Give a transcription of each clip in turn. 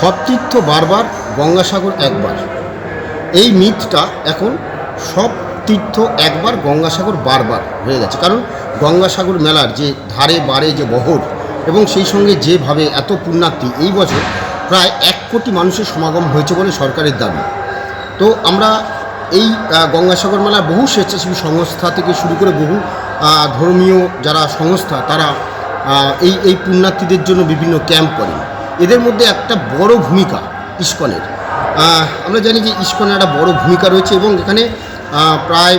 সব তীর্থ বারবার গঙ্গাসাগর একবার। এই মিথটা এখন সব তীর্থ একবার গঙ্গাসাগর বারবার হয়ে গেছে। কারণ গঙ্গাসাগর মেলার যে ধারে বারে যে বহর এবং সেই সঙ্গে যেভাবে এত পুণ্যার্থী, এই বছর প্রায় এক কোটি মানুষের সমাগম হয়েছে বলে সরকারের দাবি। তো আমরা এই গঙ্গাসাগর মেলার বহু স্বেচ্ছাসেবী সংস্থা থেকে শুরু করে বহু ধর্মীয় যারা সংস্থা, তারা এই এই পুণ্যার্থীদের জন্য বিভিন্ন ক্যাম্প করেন। এদের মধ্যে একটা বড় ভূমিকা ইস্কনের। আমরা জানি যে ইস্কনের একটা বড় ভূমিকা রয়েছে এবং এখানে প্রায়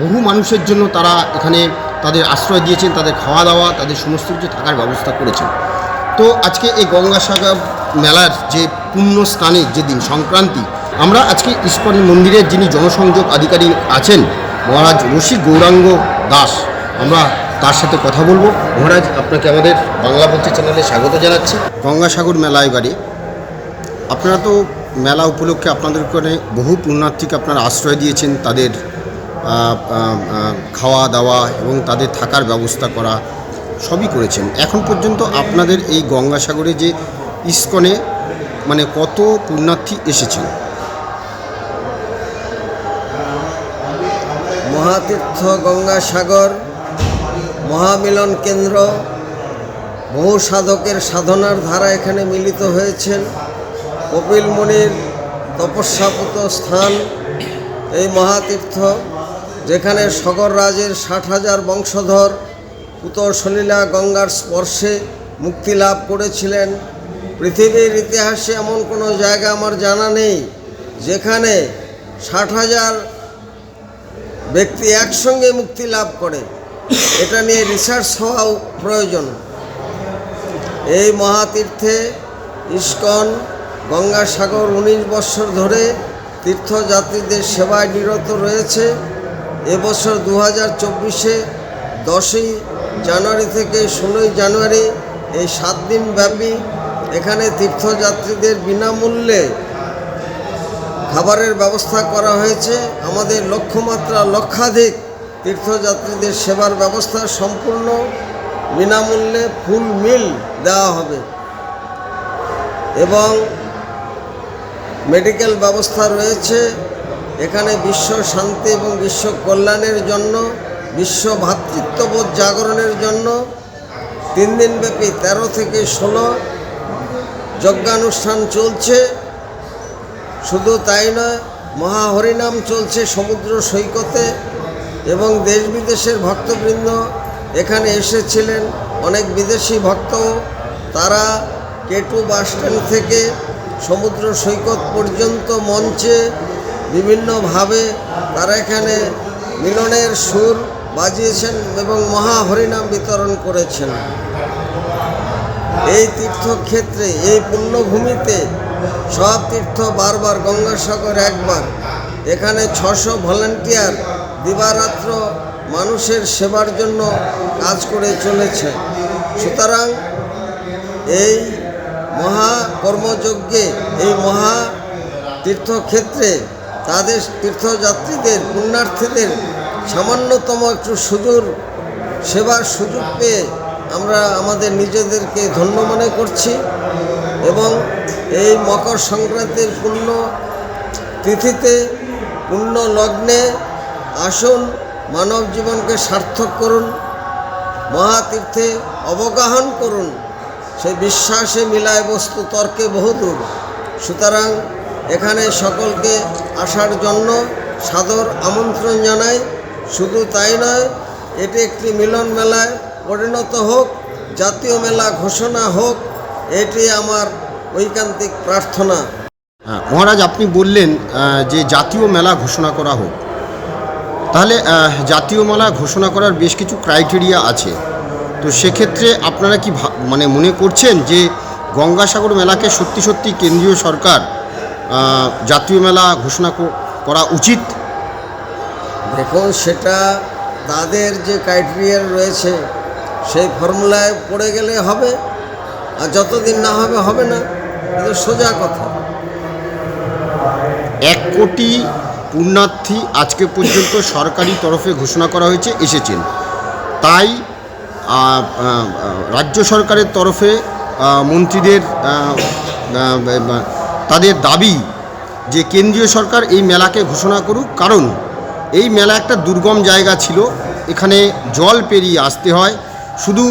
বহু মানুষের জন্য তারা এখানে তাদের আশ্রয় দিয়েছেন, তাদের খাওয়া দাওয়া তাদের সমস্ত কিছু থাকার ব্যবস্থা করেছেন। তো আজকে এই গঙ্গাসাগর মেলার যে পুণ্য স্থানের যে দিন সংক্রান্তি, আমরা আজকে ইস্কন মন্দিরের যিনি জনসংযোগ আধিকারিক আছেন মহারাজ রশি গৌরাঙ্গ দাস, আমরা তার সাথে কথা বলব? মহারাজ আপনাকে আমাদের বাংলা বলছি চ্যানেলে স্বাগত জানাচ্ছি। গঙ্গাসাগর মেলা এবারে আপনারা তো মেলা উপলক্ষে আপনাদের ওখানে বহু পুণ্যার্থীকে আপনারা আশ্রয় দিয়েছেন তাদের খাওয়া দাওয়া এবং তাদের থাকার ব্যবস্থা করা সবই করেছেন। এখন পর্যন্ত আপনাদের এই গঙ্গাসাগরে যে ইস্কনে মানে কত পুণ্যার্থী এসেছেন? মহাতীর্থ গঙ্গাসাগর মহামিলন কেন্দ্র বহু সাধকের সাধনার ধারা এখানে মিলিত হয়েছেন। কপিল মুনির তপস্যাপুত স্থান, এই মহাতীর্থ, যেখানে সগর রাজের ষাট হাজার বংশধর পুত সলীলা গঙ্গার স্পর্শে মুক্তি লাভ করেছিলেন। পৃথিবীর ইতিহাসে এমন কোনো জায়গা আমার জানা নেই, যেখানে ষাট হাজার ব্যক্তি একসঙ্গে মুক্তি লাভ করে। এটা নিয়ে রিসার্চ হওয়াও প্রয়োজন। এই মহাতীর্থে ইস্কন, গঙ্গাসাগর উনিশ বৎসর ধরে তীর্থযাত্রীদের সেবায় নিরত রয়েছে। এবছর দু হাজার চব্বিশে দশই জানুয়ারি থেকে ষোলোই জানুয়ারি এই সাত দিন ব্যাপী এখানে তীর্থযাত্রীদের বিনামূল্যে খাবারের ব্যবস্থা করা হয়েছে। আমাদের লক্ষ্যমাত্রা লক্ষাধিক। তীর্থযাত্রীদের সেবার ব্যবস্থা সম্পূর্ণ বিনামূল্যে ফুল মিল দেওয়া হবে। এবং মেডিকেল ব্যবস্থা রয়েছে। এখানে বিশ্ব শান্তি এবং বিশ্ব কল্যাণের জন্য, বিশ্ব ভ্রাতৃত্ববোধ জাগরণের জন্য তিন দিনব্যাপী তেরো থেকে ষোলো যজ্ঞানুষ্ঠান চলছে। শুধু তাই নয় মহাহরিনাম চলছে সমুদ্র সৈকতে। এবং দেশ বিদেশের ভক্তবৃন্দ এখানে এসেছিলেন। অনেক বিদেশি ভক্ত তারা কেটু বাসস্ট্যান্ড থেকে সমুদ্র সৈকত পর্যন্ত মঞ্চে বিভিন্নভাবে তারা এখানে মিলনের সুর বাজিয়েছেন এবং মহাহরিনাম বিতরণ করেছেন। এই তীর্থক্ষেত্রে, এই পুণ্যভূমিতে সব তীর্থ বারবার গঙ্গাসাগর একবার। এখানে ছশো ভলান্টিয়ার দিবারাত্র মানুষের সেবার জন্য কাজ করে চলেছে। সুতরাং এই মহা কর্মযজ্ঞে, এই মহা তীর্থক্ষেত্রে তাদের তীর্থযাত্রীদের, পুণ্যার্থীদের সামান্যতম একটু সুদূর, সেবার সুযোগ পেয়ে আমরা আমাদের নিজেদেরকে ধন্য মনে করছি এবং এই মকর সংক্রান্তির পূর্ণ তিথিতে পূর্ণ লগ্নে আসুন মানব জীবনকে সার্থক করুন মহাতীর্থে অবগাহন করুন। সেই বিশ্বাসে মিলায় বস্তু তর্কে বহুদূর সুতরাং এখানে সকলকে আসার জন্য সাদর আমন্ত্রণ জানাই। শুধু তাই নয় এটি একটি মিলন মেলায় পরিণত হোক জাতীয় মেলা ঘোষণা হোক এটি আমার ঐকান্তিক প্রার্থনা। হ্যাঁ, মহারাজ আপনি বললেন যে জাতীয় মেলা ঘোষণা করা হোক। তাহলে জাতীয় মেলা ঘোষণা করার বেশ কিছু ক্রাইটেরিয়া আছে। তো সেক্ষেত্রে আপনারা কি মানে মনে করছেন যে গঙ্গাসাগর মেলাকে সত্যি সত্যি কেন্দ্রীয় সরকার জাতীয় মেলা ঘোষণা করা উচিত? দেখুন সেটা তাদের যে ক্রাইটেরিয়া রয়েছে সেই ফর্মুলায় পড়ে গেলে হবে আর যতদিন না হবে হবে না। সোজা কথা। এক কোটি পুণ্যার্থী আজকে পর্যন্ত সরকারি তরফে ঘোষণা করা হয়েছে, এসেছেন। তাই রাজ্য সরকারের তরফে মন্ত্রীদের তাদের দাবি যে কেন্দ্রীয় সরকার এই মেলাকে ঘোষণা করুক, কারণ এই মেলা একটা দুর্গম জায়গা ছিল, এখানে জল পেরিয়ে আসতে হয়। শুধু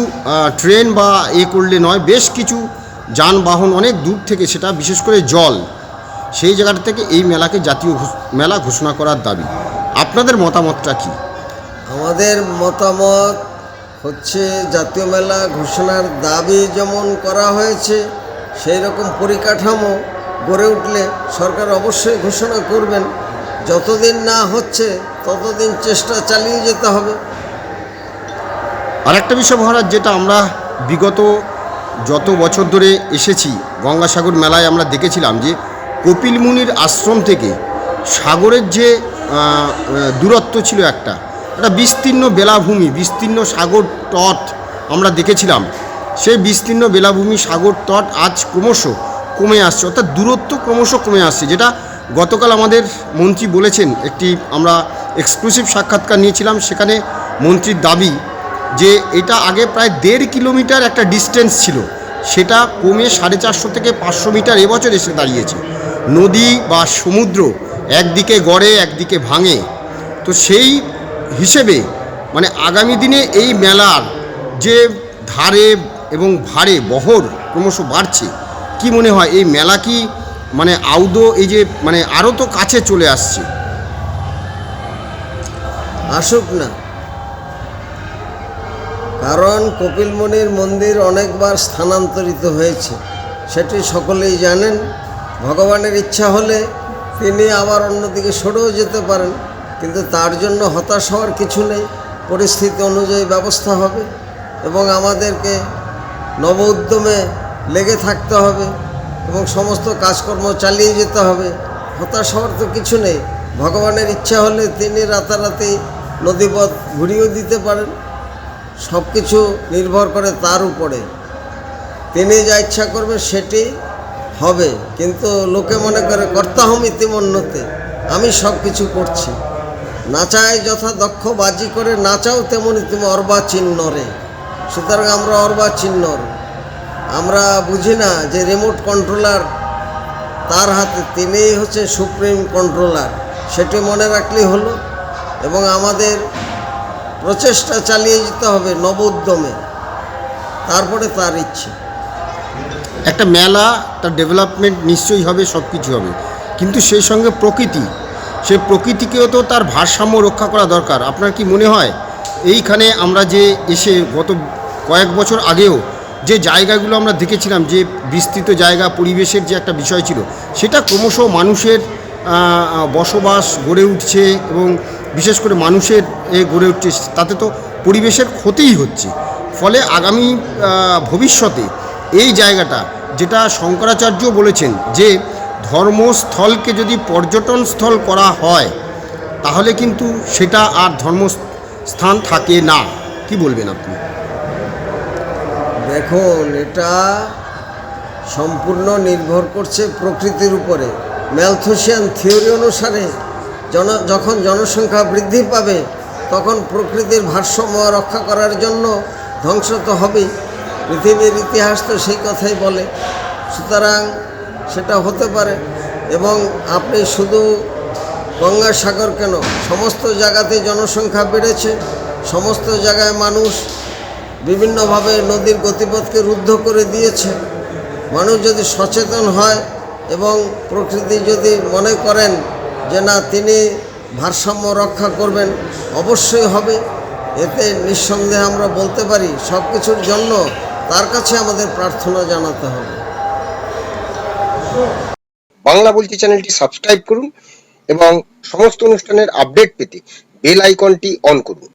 ট্রেন বা এ করলে নয়, বেশ কিছু যানবাহন অনেক দূর থেকে সেটা, বিশেষ করে জল সেই জায়গাটা থেকে এই মেলাকে জাতীয় মেলা ঘোষণা করার দাবি। আপনাদের মতামতটা কী? আমাদের মতামত হচ্ছে জাতীয় মেলা ঘোষণার দাবি যেমন করা হয়েছে সেই রকম পরিকাঠামো গড়ে উঠলে সরকার অবশ্যই ঘোষণা করবেন। যতদিন না হচ্ছে ততদিন চেষ্টা চালিয়ে যেতে হবে। আর একটা বিষয় মহারাজ যেটা আমরা বিগত যত বছর ধরে এসেছি গঙ্গাসাগর মেলায় আমরা দেখেছিলাম যে কপিল মুনির আশ্রম থেকে সাগরের যে দূরত্ব ছিল একটা একটা বিস্তীর্ণ বেলাভূমি, বিস্তীর্ণ সাগর তট আমরা দেখেছিলাম। সেই বিস্তীর্ণ বেলাভূমি সাগর তট আজ ক্রমশ কমে আসছে, অর্থাৎ দূরত্ব ক্রমশ কমে আসছে, যেটা গতকাল আমাদের মন্ত্রী বলেছেন, একটি আমরা এক্সক্লুসিভ সাক্ষাৎকার নিয়েছিলাম, সেখানে মন্ত্রীর দাবি যে এটা আগে প্রায় দেড় কিলোমিটার একটা ডিস্টেন্স ছিল, সেটা কমে সাড়ে চারশো থেকে পাঁচশো মিটার এবছর এসে দাঁড়িয়েছে। নদী বা সমুদ্র একদিকে গড়ে, একদিকে ভাঙে। তো সেই হিসেবে মানে আগামী দিনে এই মেলার যে ধারে এবং ভারে বহর ক্রমশ বাড়ছে, কি মনে হয়? এই মেলা কি মানে আউদো এই যে মানে আরও তো কাছে চলে আসছে? আসুক না। কারণ কপিলমণির মন্দির অনেকবার স্থানান্তরিত হয়েছে, সেটি সকলেই জানেন। ভগবানের ইচ্ছা হলে তিনি আবার অন্যদিকে সরেও যেতে পারেন, কিন্তু তার জন্য হতাশ হওয়ার কিছু নেই। পরিস্থিতি অনুযায়ী ব্যবস্থা হবে এবং আমাদেরকে নব উদ্যমে লেগে থাকতে হবে এবং সমস্ত কাজকর্ম চালিয়ে যেতে হবে। হতাশ হওয়ার তো কিছু নেই। ভগবানের ইচ্ছা হলে তিনি রাতারাতি নদীপথ ঘুরিয়েও দিতে পারেন। সব কিছু নির্ভর করে তার উপরে। তিনি যা ইচ্ছা করবে সেটি হবে, কিন্তু লোকে মনে করে, কর্তা হম ইতিমন্যতে, আমি সব কিছু করছি। নাচায় যথা দক্ষ বাজি করে নাচাও তেমনি তুমি অর্বাচীন রে সুতরাং আমরা অর্বাচীন আমরা বুঝি না যে রিমোট কন্ট্রোলার তার হাতে তিনিই হচ্ছে সুপ্রিম কন্ট্রোলার সেটি মনে রাখলেই হলো, এবং আমাদের প্রচেষ্টা চালিয়ে যেতে হবে নবোদ্যমে। তারপরে তার ইচ্ছে। একটা মেলা, তার ডেভেলপমেন্ট নিশ্চয়ই হবে সব কিছু হবে। কিন্তু সেই সঙ্গে প্রকৃতি সে প্রকৃতিকেও তো তার ভারসাম্য রক্ষা করা দরকার। আপনার কি মনে হয়? এইখানে আমরা যে এসে গত কয়েক বছর আগেও যে জায়গাগুলো আমরা দেখেছিলাম, যে বিস্তৃত জায়গা, পরিবেশের যে একটা বিষয় ছিল, সেটা ক্রমশ মানুষের বসবাস গড়ে উঠছে এবং বিশেষ করে মানুষের এ গড়ে উঠছে। তাতে তো পরিবেশের ক্ষতিই হচ্ছে। ফলে আগামী ভবিষ্যতে এই জায়গাটা যেটা শঙ্করাচার্য বলেছেন যে ধর্মস্থলকে যদি পর্যটন স্থল করা হয়, তাহলে কিন্তু সেটা আর ধর্মস্থান থাকে না। কি বলবেন আপনি? দেখুন, এটা সম্পূর্ণ নির্ভর করছে প্রকৃতির উপরে। ম্যালথোসিয়ান থিওরি অনুসারে জন, যখন জনসংখ্যা বৃদ্ধি পাবে, তখন প্রকৃতির ভারসাম্য রক্ষা করার জন্য ধ্বংস তো হবেই। পৃথিবীর ইতিহাস তো সেই কথাই বলে। সুতরাং সেটা হতে পারে এবং আপনি শুধু গঙ্গাসাগর কেন? সমস্ত জায়গাতে জনসংখ্যা বেড়েছে, সমস্ত জায়গায় মানুষ বিভিন্নভাবে নদীর গতিপথকে রুদ্ধ করে দিয়েছে। মানুষ যদি সচেতন হয় এবং প্রকৃতি যদি মনে করেন যে না, তিনি ভারসাম্য রক্ষা করবেন, অবশ্যই হবে। এতে নিঃসন্দেহে আমরা বলতে পারি সব কিছুর জন্য তার কাছে আমাদের প্রার্থনা জানাতে হবে। বাংলা বলছি চ্যানেলটি সাবস্ক্রাইব করুন এবং সমস্ত অনুষ্ঠানের আপডেট পেতে বেল আইকনটি অন করুন।